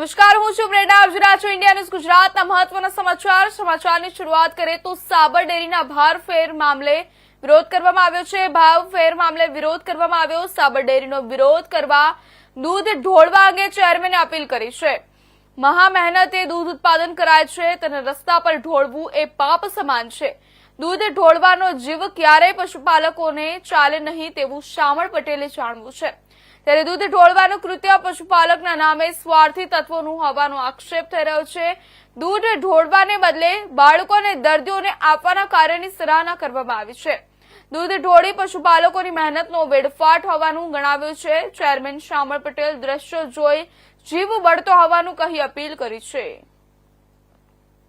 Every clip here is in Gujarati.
નમસ્કાર, હું છું પ્રેરણા. આપ ઇન્ડિયા ન્યૂઝ ગુજરાતના મહત્વના સમાચાર. સમાચારની શરૂઆત કરીએ તો સાબર ડેરીના ભાર ફેર મામલે વિરોધ કરવામાં આવ્યો છે. ભાવ ફેર મામલે વિરોધ કરવામાં આવ્યો. સાબર ડેરીનો વિરોધ કરવા દૂધ ઢોળવા અંગે ચેરમેને અપીલ કરી છે. મહા મહેનતે દૂધ ઉત્પાદન કરાય છે. તેને રસ્તા પર ઢોળવું એ પાપ સમાન છે. દૂધ ઢોળવાનો જીવ ક્યારેય પશુપાલકોને ચાલે નહીં તેવું શામળ પટેલે જાણવું છે. ત્યારે દૂધ ઢોળવાનું કૃત્ય પશુપાલકના નામે સ્વાર્થી તત્વોનું હોવાનો આક્ષેપ થઈ રહ્યો છે. દૂધ ઢોળવાને બદલે બાળકોને દર્દીઓને આપવાના કાર્યની સરાહના કરવામાં આવી છે. દૂધ ઢોળી પશુપાલકોની મહેનતનો વેડફાટ હોવાનું ગણાવ્યું છે. ચેરમેન શામળ પટેલ દ્રશ્યો જોઈ જીવ બળતો હોવાનું કહી અપીલ કરી છે.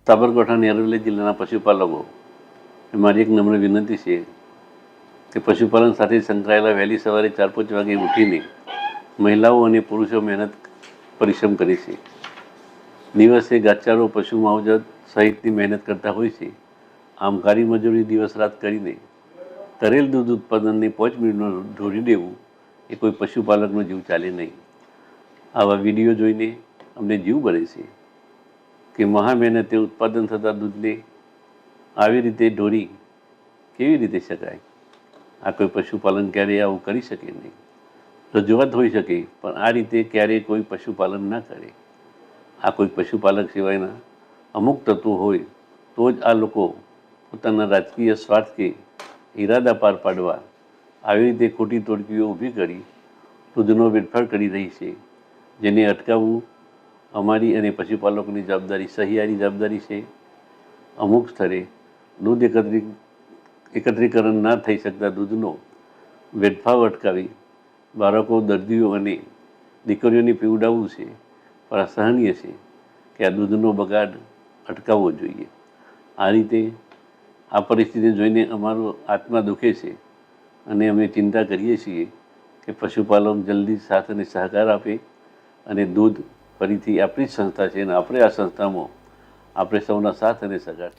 સાબરકાંઠા અરવલ્લી જિલ્લાના પશુપાલકો મારી એક નમ્ર વિનંતી છે કે પશુપાલન સાથે સંકળાયેલા વહેલી સવારે ચાર પાંચ વાગે ઉઠીને મહિલાઓ અને પુરુષો મહેનત પરિશ્રમ કરે છે. દિવસે ગાચારો, પશુ માવજત સહિતની મહેનત કરતા હોય છે. આમ કાળી મજૂરી દિવસ રાત કરીને તરેલ દૂધ ઉત્પાદનને પાંચ મિનિટમાં ઢોળી દેવું એ કોઈ પશુપાલકનો જીવ ચાલે નહીં. આવા વીડિયો જોઈને અમને જીવ બળે છે કે મહા મહેનતે ઉત્પાદન થતા દૂધને આવી રીતે ઢોરી કેવી રીતે શકાય? આ કોઈ પશુપાલન ક્યારેય આવું કરી શકે નહીં. રજૂઆત હોઈ શકે, પણ આ રીતે ક્યારેય કોઈ પશુપાલન ના કરે. આ કોઈ પશુપાલક સિવાયના અમુક તત્વો હોય, તો જ આ લોકો પોતાના રાજકીય સ્વાર્થ કે ઈરાદા પાર પાડવા આવી રીતે ખોટી તોડકીઓ ઊભી કરી, દૂધનો વેડફાટ કરી રહી છે. જેને અટકાવવું અમારી અને પશુપાલકોની જવાબદારી, સહિયારી જવાબદારી છે. અમુક સ્થળે દૂધ એકત્રિત એકત્રીકરણ ના થઈ શકતા દૂધનો વેડફાવ અટકાવી બાળકો દર્દીઓ અને દીકરીઓને પીવડાવવું છે, પણ અસહનીય સહનીય છે કે આ દૂધનો બગાડ અટકાવવો જોઈએ. આ રીતે આ પરિસ્થિતિ જોઈને અમારો આત્મા દુખે છે અને અમે ચિંતા કરીએ છીએ કે પશુપાલન જલ્દી સાથ અને સહકાર આપે અને દૂધ ફરીથી આપણી જ સંસ્થા છે અને આપણે આ સંસ્થામાં આપણે સૌના સાથ અને સહકાર